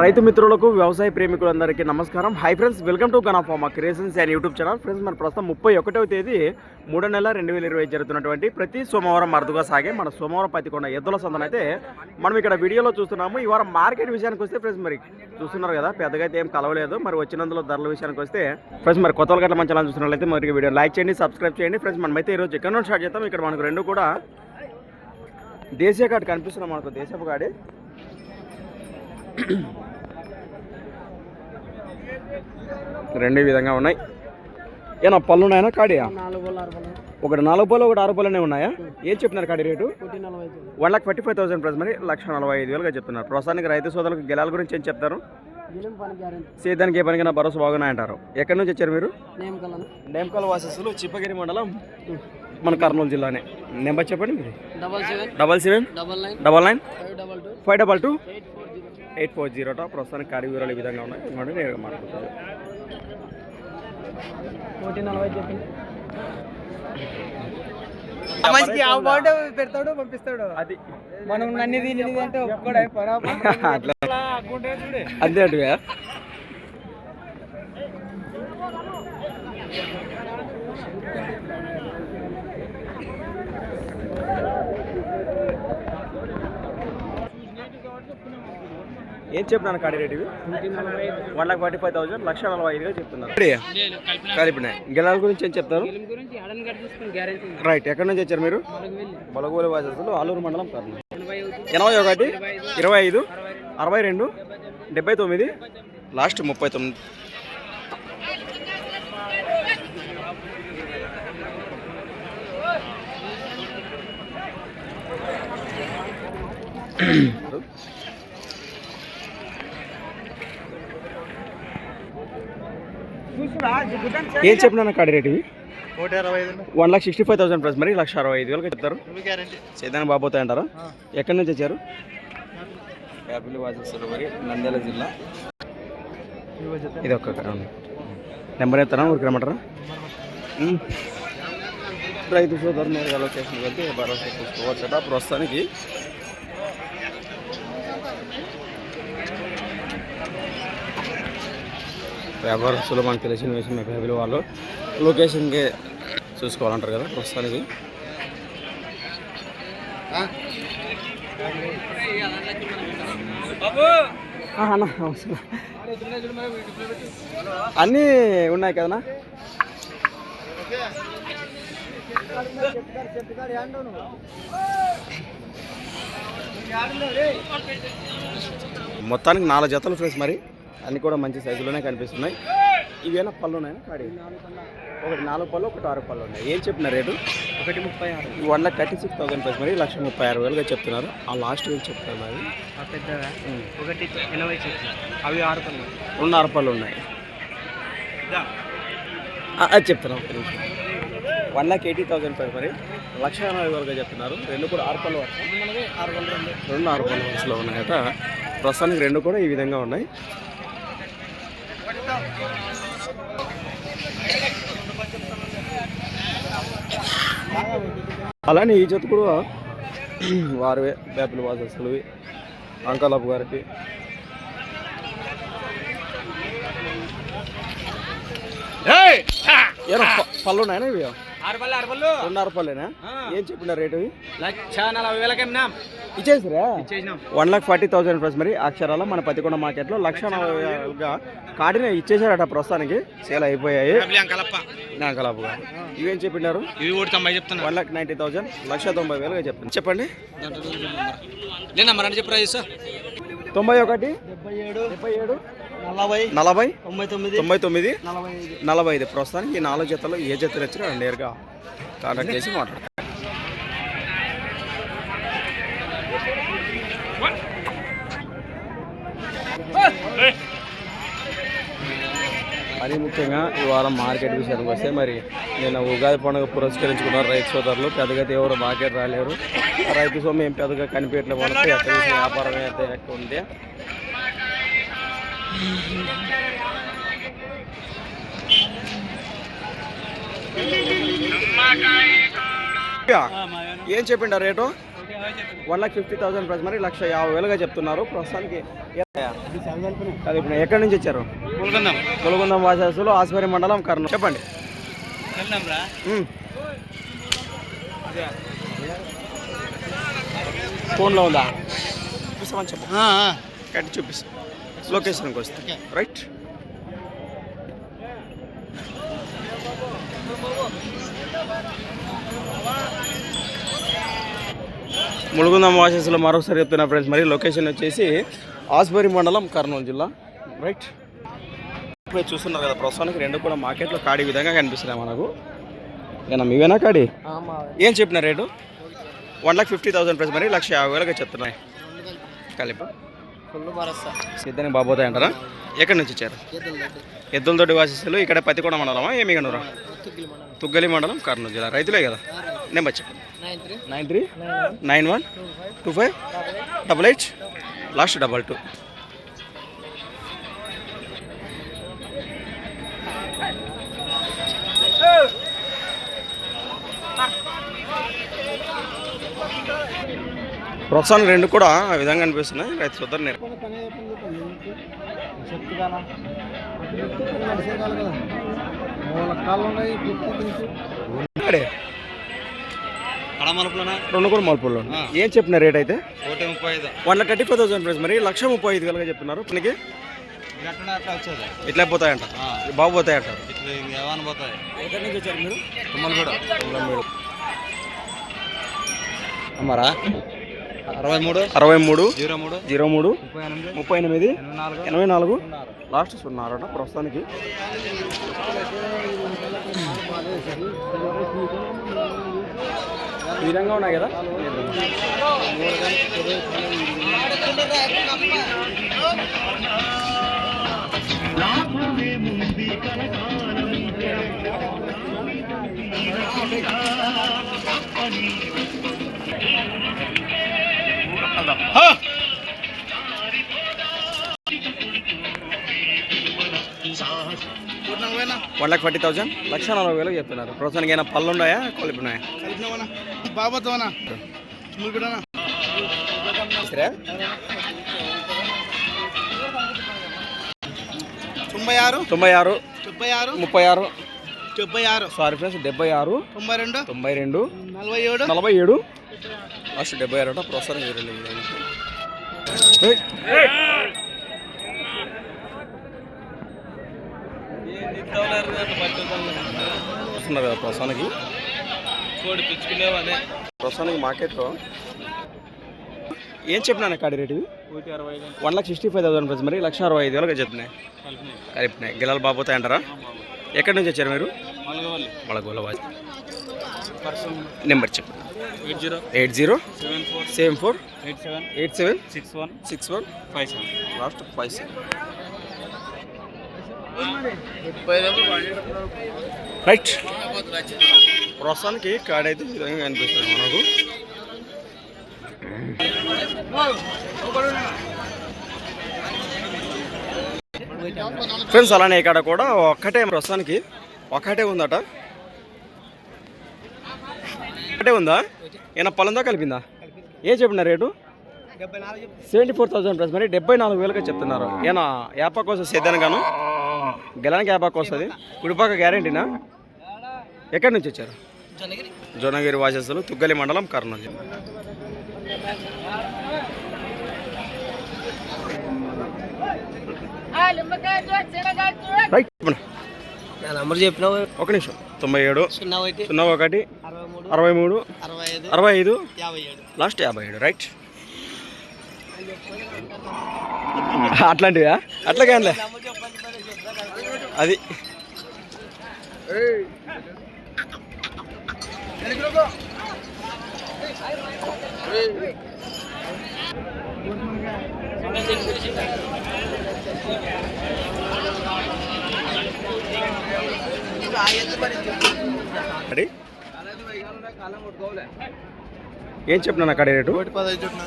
రైతు మిత్రులకు వ్యవసాయ ప్రేమికులందరికీ నమస్కారం. Hi friends welcome to గనాఫామా creations and YouTube channel friends మన ప్రస్తుతం ముప్పై ఒకటవ తేదీ మూడో నెల రెండు వేల ఇరవై జరుగుతున్నటువంటి ప్రతి సోమవారం అరుదుగా సాగే మన సోమవారం పతికొండ ఎద్దుల సందనైతే మనం ఇక్కడ వీడియోలో చూస్తున్నాము. ఈ వారం మార్కెట్ విషయానికి వస్తే ఫ్రెండ్స్ మరి చూస్తున్నారు కదా పెద్దగా అయితే ఏం కలవలేదు. మరి వచ్చినందులో ధరల విషయానికి వస్తే ఫ్రెండ్స్ మరి కొత్త గట్ల మంచి చూస్తున్నట్లయితే మరి వీడియో లైక్ చేయండి సబ్స్క్రైబ్ చేయండి. ఫ్రెండ్స్ మనమైతే ఈరోజు ఎక్కడ నుండి స్టార్ట్ చేస్తాం ఇక్కడ మనకు రెండు కూడా దేశీయ కార్డు కనిపిస్తున్నాం మనకు దేశపు గాడి రెండు విధంగా ఉన్నాయి. ఏనా పళ్ళు ఉన్నాయా కాడియా? ఒకటి నాలుగు పళ్ళు ఒకటి ఆరు పళ్ళనే ఉన్నాయా? ఏం చెప్తున్నారు కాడి rate? One lakh forty five thousand price మరి లక్ష నలభై ఐదు వేలుగా చెప్తున్నారు. ప్రస్తుతానికి రైతు సోదరులకు గెలాల గురించి ఏం చెప్తారు? సేద్యానికి ఏ పనికైనా భరోసా బాగున్నాయంటారు. ఎక్కడి నుంచి వచ్చారు మీరు? నేమకల్ వాసస్సులు చిప్పగిరి మండలం మన కర్నూలు జిల్లానే. నెంబర్ చెప్పండి మీది. Double seven. Double seven double nine. Double nine five double two. Eight four zero టా ప్రస్తుతానికి కాడి వివరాలు ఈ విధంగా ఉన్నాయి. ఇవ్వండి నేను మాట్లాడుతాను ఆ బాగుంటే పెడతాడు పంపిస్తాడు. అది. మనం నన్ను తినేది అంటే ఒక్కడే అట్లా. అంతే అటువే ఏం చెప్పినాను కాడి రేటు ఇవి? One lakh forty five thousand లక్ష నలభై ఐదుగా చెప్తున్నారు. కలిపినాయి గెలాల గురించి ఏం చెప్తారు? రైట్ ఎక్కడి నుంచి వచ్చారు మీరు? బలగోలు వాసస్సులు ఆలూరు మండలం కర్నూలు. ఎనభై ఒకటి ఇరవై ఐదు అరవై రెండు అరవై రెండు డెబ్బై తొమ్మిది లాస్ట్ ముప్పై తొమ్మిది. ఏం చెప్పినా కాడి రేటు ఇవి? One lakh sixty five thousand plus మరి లక్ష అరవై ఐదు వేలకు చెప్తారు. సేదానికి బాబోతాయి అంటారా? ఎక్కడి నుంచి వచ్చారు? యాపిల్ వాసేస్తారు మరి నంద్యాల జిల్లా. ఇది ఒక్క నెంబర్ ఎత్తారా ఊరికి రమ్మంటారా. రైతు సోదరు నేరుగా లొకేషన్ వెళ్తే భరోసా చూసుకోవచ్చట ప్రస్తుతానికి. వ్యాపారస్తులు మనకు తెలిసిన విషయం ఫ్యామిలీ వాళ్ళు లొకేషన్కి చూసుకోవాలంటారు కదా ప్రస్తుతానికి. అన్నీ ఉన్నాయి కదనా మొత్తానికి నాలుగు జతలు ఫ్రెండ్స్ మరి. అన్నీ కూడా మంచి సైజులోనే కనిపిస్తున్నాయి. ఇవేనా పళ్ళు ఉన్నాయా కాడి? ఒకటి నాలుగు పళ్ళు ఒకటి ఆరు పళ్ళు ఉన్నాయి. ఏం చెప్పిన రేటు? ఒకటి ముప్పై ఆరు. One lakh thirty six thousand price మరి లక్ష ముప్పై ఆరు వేలుగా చెప్తున్నారు. ఆ లాస్ట్ వేలు చెప్తారు పెద్దగా ఒకటి ఎనభై అవి ఆరు పనులు రెండు ఆరు పళ్ళు ఉన్నాయి. అది చెప్తున్నాం. ఒక్క నిమిషం. One lakh eighty thousand price మరి లక్ష ఎనభై వేలుగా చెప్తున్నారు. రెండు కూడా ఆరు పళ్ళు రెండు ఆరు పళ్ళు. వరుసలో ఉన్నాయట ప్రస్తుతానికి రెండు కూడా ఈ విధంగా ఉన్నాయి. అలానే ఈ జత కూడా వారివే వేపల వాసస్తులవి అంకలపు గారికి. పళ్ళు ఉన్నాయా ఇవి? పళ్ళేనా? ఏం చెప్పిన రేటు? ఇవి లక్ష నలభై వేలకి అమ్మినాం. ఇచ్చేసిరా? One lakh forty thousand plus మరి అక్షరాల మన పతికొండ మార్కెట్లో లక్ష నలభై వేలుగా కాడిని ఇచ్చేసారట ప్రస్తుతానికి. సేల్ అయిపోయాయి. ఇవేం చెప్పినారు? ఇవి ఒకటి తొంభై చెప్తున్నా వన్ లాక్ నైంటీ థౌసండ్ లక్ష తొంభై వేలుగా చెప్తాను చెప్పండి. నేను మరి. చెప్పరా తొంభై ఒకటి డెబ్బై ఏడు డెబ్బై ఏడు నలభై తొంభై తొమ్మిది నలభై ఐదు. ప్రస్తుతానికి ఈ నాలుగు జతలు ఏ జతలు వచ్చినా నేరుగా కాంటాక్ట్ చేసి మాట్లాడతాం. మరి ముఖ్యంగా ఈ వారం మార్కెట్ విషయానికి వస్తే మరి నేను ఉగాది పండుగ పురస్కరించుకున్నారు రైతు సోదరులు. పెద్దగా ఎవరు మార్కెట్ రాలేరు. రైతు సొమ్ము ఏం పెద్దగా కనిపించట్లేదు. వాళ్ళకి ఎక్కడ వ్యాపారం అయితే ఎక్కువ ఉంది. ఏం చెప్పిండ rate? One lakh fifty thousand price. మరి లక్ష యాభై వేలుగా చెప్తున్నారు. ప్రస్తుతానికి అది ఇప్పుడు ఎక్కడి నుంచి వచ్చారు? గొలగొందం. వాసాసులు ఆస్పరి మండలం కర్నూలు. చెప్పండి. ఫోన్లో ఉందా? చూపిస్తామని చెప్పు. కట్టి చూపిస్తా. లొకేషన్కి వస్తే. రైట్? ములుగుందం వాసెస్లో మరొకసారి చెప్తున్నా ఫ్రెండ్స్ మరి లొకేషన్ వచ్చేసి ఆస్బరి మండలం కర్నూలు జిల్లా. రైట్? ఇప్పుడు చూస్తున్నారు కదా ప్రస్తుతానికి రెండు కూడా మార్కెట్లో కాడి విధంగా కనిపిస్తున్నాయి మనకు. ఏనా మీవేనా కాడి? ఏం చెప్పిన rate? One lakh fifty thousand price మరి లక్ష యాభై వేలుగా చెప్తున్నాయి. కలిపి? ఫుల్ భరోసా. సిద్ధానికి బాబోతాయి అంటారా? ఎక్కడి నుంచి వచ్చారు? ఎద్దులతోటి. వాసిస్తులు ఇక్కడ పత్తికొండ మండలమా? ఏమి కనురా తుగ్గలి మండలం. కర్నూలు జిల్లా. రైతులే కదా? నెంబర్ చెప్పండి nine three. Nine three? Nine one. Two five? Double eight? Last double two. ప్రోత్సాహం రెండు కూడా ఆ విధంగా అనిపిస్తున్నాయి. రైతు సోదరు నేను. రెండు కూడా మలుపుల్లో ఏం చెప్పిన రేట్ అయితే? One lakh thirty five thousand price మరి లక్ష ముప్పై ఐదు వేలుగా చెప్తున్నారు. మనకి ఇట్లా పోతాయంట. బాగు పోతాయంటారు ఇట్లా ఏమని పోతాయి. ఎక్కడి నుంచి వచ్చారు మీరు? అమ్మారా? అరవై మూడు అరవై మూడు జీరో మూడు జీరో మూడు ముప్పై ఎనిమిది ఎనభై నాలుగు. లాస్ట్ సున్నారట ప్రస్తుతానికి. ఈ విధంగా ఉన్నాయి కదా? One lakh forty thousand. లక్ష నలభై వేలకు చెప్తున్నారు. ప్రస్తుతానికి ఏమైనా పళ్ళు ఉన్నాయా? కొలిపి ఉన్నాయా? బాబాతోనా? తొంభై ఆరు? తొంభై ఆరు. డెబ్బై ఆరు? ముప్పై ఆరు. డెబ్బై ఆరు. సారీ ఫ్రెండ్స్ డెబ్బై ఆరు. తొంభై రెండు? తొంభై రెండు. నలభై ఏడు? నలభై ఏడు. లాస్ట్ డెబ్బై ఆరు ప్రస్తుతానికి చూస్తున్నారు కదా ప్రస్తుతానికి ప్రస్తుతానికి మార్కెట్లో ఏం చెప్పినాను కాడి rate one lakh sixty five thousand rupees మరి లక్ష అరవై ఐదు వేలుగా చెప్తున్నాయి కలిపినాయి. గిలాలు బాబోతాయి అంటారా ఎక్కడి నుంచి వచ్చారు మీరు? పర్సన్ నెంబర్ చెప్పండి eight zero eight zero seven four seven four eight seven eight seven six one six one five seven. Last five seven. Right. ప్రస్తుతానికి కార్డ్ అయితే ఈ విధంగా కనిపిస్తుంది మనకు. ఫ్రెండ్స్ అలానే ఇక్కడ కూడా ఒక్కటే ప్రస్తుతానికి ఒక్కటే ఉందట. ఒకటే ఉందా? ఏమైనా పొలందా కలిపిందా? ఏం చెప్పిన rate? Seventy four thousand plus మరి డెబ్బై నాలుగు వేలుగా చెప్తున్నారు. ఏనా యాపాకు వస్తుంది గాను గెలానికి యాపాకు వస్తుంది కుడిపాక గ్యారంటీనా? ఎక్కడి నుంచి వచ్చారు? జనగిరి వాసస్సులు తుగ్గలి మండలం కర్నూలు. జిల్లా రైట్. చెప్పండి. నా నంబర్ చెప్పినావు. ఒక నిమిషం. తొంభై ఏడు సున్నా ఒకటి సున్నా ఒకటి అరవై మూడు అరవై ఐదు లాస్ట్ యాభై ఏడు రైట్. అట్లాంటివా? అట్లా కానిలే అది. రెడీ ఏం చెప్పినా అక్కడ rate?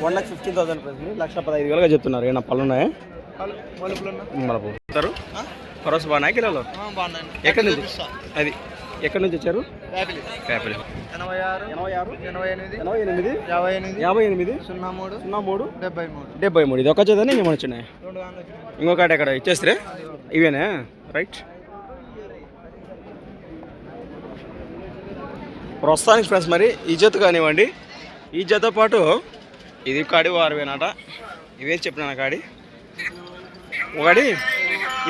One lakh fifteen thousand లక్ష పదహైదు వేలుగా చెప్తున్నారు. ఏమన్నా పళ్ళు ఉన్నాయా? పోతారు ఖరోస్ బాగున్నాయి కిలోలో? ఎక్కడి నుంచి? అది. ఎక్కడి నుంచి వచ్చారు? పేపలి ఎనభై ఆరు ఎనభై ఆరు ఎనభై ఎనిమిది ఎనభై ఎనిమిది యాభై ఎనిమిది యాభై ఎనిమిది సున్నా మూడు సున్నా మూడు డెబ్బై మూడు. డెబ్బై మూడు. ఇది ఒక చేదని ఇంకేమైనా వచ్చినాయి. ఇంకొకటి ఎక్కడ? ఇచ్చేస్తే ఇవేనా? రైట్. ప్రస్తుతానికి ఫ్రెండ్స్ మరి ఈ జత కానివ్వండి. ఈ జత పాటు ఇది కాడి వారువేనట. ఇవే చెప్పినా కాడి. ఒకటి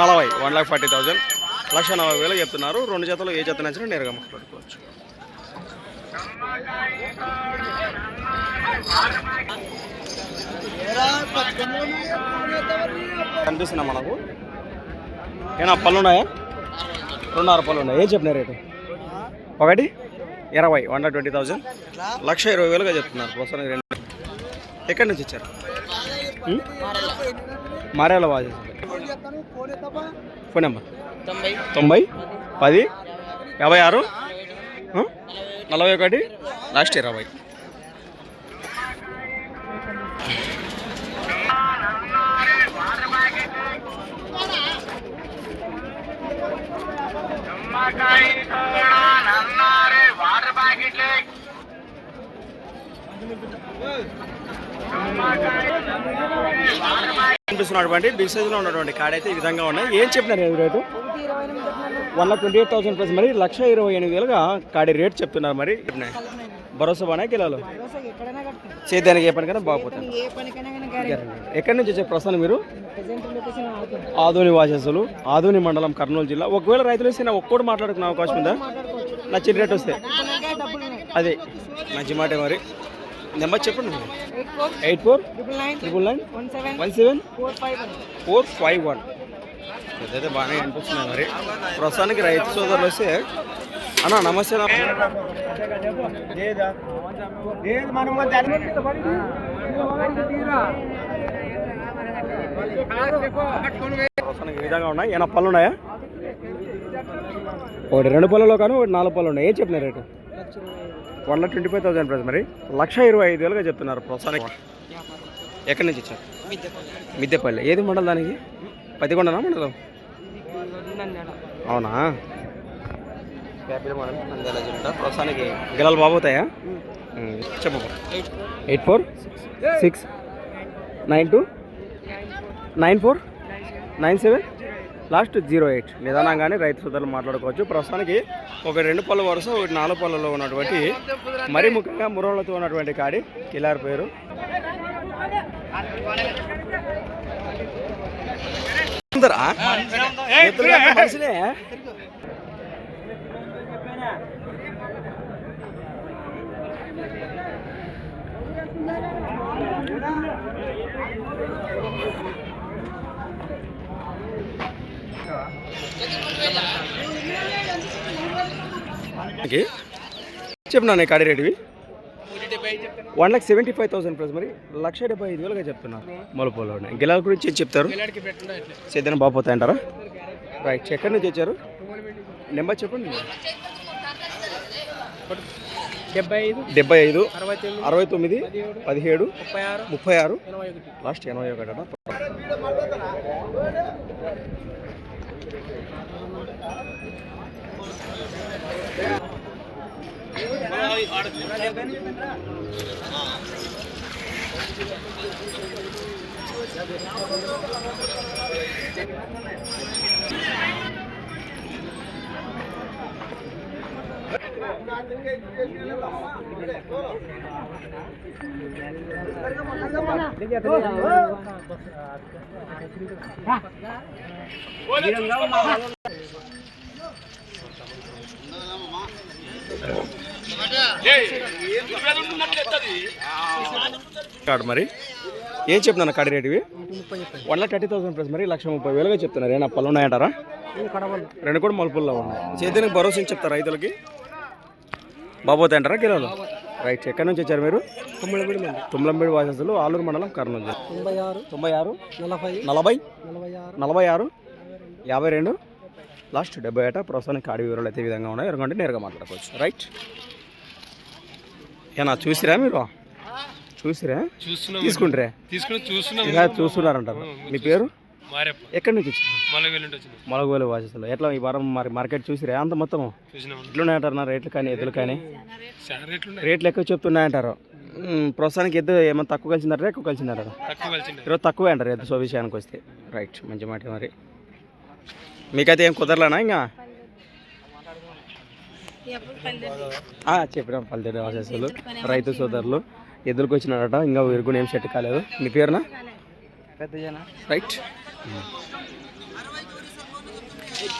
నలభై వన్ లాక్ ఫార్టీ థౌజండ్. లక్ష నలభై వేలు చెప్తున్నారు. రెండు జతలు ఏ జత నచ్చినా నేరుగా మాట్లాడుకోవచ్చు కనిపిస్తున్నా మనకు. ఏనా పళ్ళు ఉన్నాయా? రెండున్నర పళ్ళు ఉన్నాయి. ఏం చెప్పిన రేటు? ఒకటి ఇరవై వన్ ట్వంటీ థౌజండ్ లక్ష ఇరవై వేలుగా చెప్తున్నారు. ప్రస్తుతానికి రెండు. ఎక్కడి నుంచి ఇచ్చారు? మారేల వాజు ఫోన్ నెంబర్? తొంభై. పది యాభై ఆరు? నలభై ఒకటి లాస్ట్ ఇరవై. కనిపిస్తున్నటువంటి బిగ్ సైజులో ఉన్నటువంటి కాడ అయితే ఈ విధంగా ఉన్నాయి. ఏం చెప్పినారు rate? One lakh twenty eight thousand plus మరి లక్ష ఇరవై ఎనిమిది వేలుగా కాడి రేట్ చెప్తున్నారు మరి. భరోసా బాగా కిలోలు? చేయడానికి ఏ పనికైనా బాగుపోతుంది ఎక్కడి నుంచి వచ్చే ప్రస్తుతం మీరు? ఆధుని లొకేషన్ ఆధుని ఆదోని వాసస్సులు ఆదోని మండలం కర్నూలు జిల్లా. ఒకవేళ రైతులు వస్తే ఒక్కడు మాట్లాడుకునే అవకాశం ఉందా? నచ్చిన రేట్ వస్తే. అదే మంచి మాట మరి. నెంబర్ చెప్పండి. Eight four triple nine one seven one seven four five one. ఇదైతే బాగానే అనిపిస్తున్నాయి మరి. ప్రస్తుతానికి రైతు సోదరులు వస్తే అన్న నమస్తే. ప్రస్తుతానికి ఈ విధంగా ఉన్నాయి. ఏమైనా పళ్ళు ఉన్నాయా? ఒకటి రెండు పళ్ళలో కానీ ఒకటి నాలుగు పళ్ళు ఉన్నాయి. ఏం చెప్పిన rate? One lakh twenty five thousand price మరి. లక్ష ఇరవై ఐదు వేలుగా చెప్తున్నారు ప్రస్తుతానికి ఎక్కడి నుంచి ఇచ్చారు మిద్దెపల్లి. ఏది మండలం దానికి? పదికొండనా మండలం? అవునా? ప్రస్తుతానికి గిలాలు బాబోతాయా? చెప్పు eight four? Six? Nine two? Nine four? Nine seven? Last zero eight. నిదానంగానే రైతు సోదరులు మాట్లాడుకోవచ్చు. ప్రస్తుతానికి ఒక రెండు పళ్ళ వరుస ఒకటి నాలుగు పళ్ళలో ఉన్నటువంటి మరీ ముఖ్యంగా మురవలతో ఉన్నటువంటి కాడి. కిలార్ పేరు. చెప్పినా కాడి రేటువి one lakh seventy five thousand plus మరి లక్ష డెబ్బై ఐదు వేలుగా చెప్తున్నారు మలుపులో గిలాల గురించి ఏం చెప్తారు? సేద్యం బాగుపోతాయంటారా రైట్ ఎక్కడి నుంచి వచ్చారు. నెంబర్ చెప్పండి. డెబ్బై ఐదు డెబ్బై ఐదు అరవై తొమ్మిది పదిహేడు ముప్పై ఆరు ముప్పై ఆరు ఎనభై ఒకటి. లాస్ట్ ఎనభై ఒకటి కాడు మరి. ఏం చెప్తున్నా కాడి రేటువి one lakh thirty thousand plus మరి లక్ష ముప్పై వేలుగా చెప్తున్నారు. ఏనా పళ్ళు ఉన్నాయంటారా? రెండు కూడా మలుపుల్లో ఉన్నాయి. చేతికి భరోసా చెప్తారు రైతులకి? బాబోతాయి అంటారా కిలోలు రైట్ ఎక్కడి నుంచి వచ్చారు మీరు? తుమ్మలంబేడి వాసస్సులు ఆలూరు మండలం కర్నూలు జిల్లా. తొంభై ఆరు తొంభై ఆరు నలభై నలభై నలభై ఆరు నలభై ఆరు యాభై రెండు. లాస్ట్ డెబ్బై ఏట ప్రస్తుతానికి కాడి వివరాలు అయితే ఈ విధంగా ఉన్నాయి. ఎరగంటే నేరుగా మాట్లాడుకోవచ్చు. రైట్. ఏనా చూసిరా మీరు? చూసిరా? చూస్తున్నాం తీసుకుంటారే? తీసుకుని చూస్తున్నాం. చూస్తున్నారంటారు. మీ పేరు? ఎక్కడి నుంచి వచ్చారు వాసస్సులు ఎట్లా ఈ వారం మరి మార్కెట్ చూసిరా? అంత మొత్తం ఎట్లున్నాయంటారు రేట్లు కానీ ఎద్దులు కానీ? రేట్లు ఎక్కువ చెప్తున్నాయంటారు ప్రస్తుతానికి ఎద్దు ఏమైనా తక్కువ కలిసిందంటారా ఎక్కువ కలిసిందంటారా? ఈరోజు తక్కువే అంటారు ఎద్దు సో విషయానికి వస్తే. రైట్ మంచి మాట మరి. మీకైతే ఏం కుదరలేనా ఇంకా? చెప్పినాం పల్లెటూరు వాసస్సులు రైతు సోదరులు. ఎద్దులకు వచ్చినారట ఇంకా వీరికి ఏం సెట్ కాలేదు. మీ పేరునా? రైట్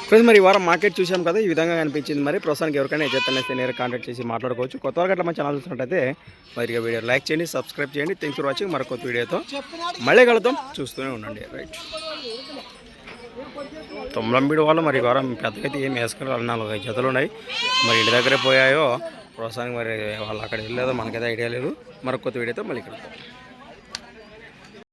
ఫ్రెండ్స్ మరి ఈ వారం మార్కెట్ చూసాం కదా ఈ విధంగా కనిపించింది మరి. ప్రస్తుతానికి ఎవరికైనా చెప్తానే నేరు కాంటాక్ట్ చేసి మాట్లాడుకోవచ్చు. కొత్త వాళ్ళకి అట్లా మన ఛానల్ చూసినట్టయితే మరి ఇక వీడియో లైక్ చేయండి సబ్స్క్రైబ్ చేయండి. థ్యాంక్స్ ఫర్ వాచింగ్ మరొక కొత్త వీడియోతో మళ్ళీ కలుద్దాం. చూస్తూనే ఉండండి. రైట్ తొమ్మిది వాళ్ళు మరి ఘోరం పెద్దకైతే ఏం వేసుకుని నాలుగు జతలు ఉన్నాయి. మరి ఇంటి దగ్గరే పోయాయో ప్రోత్సాహం మరి వాళ్ళు అక్కడ వెళ్ళలేదో. మనకైతే ఐడియా లేదు. మరి కొత్త వీడియోతో మళ్ళీ కలుద్దాం.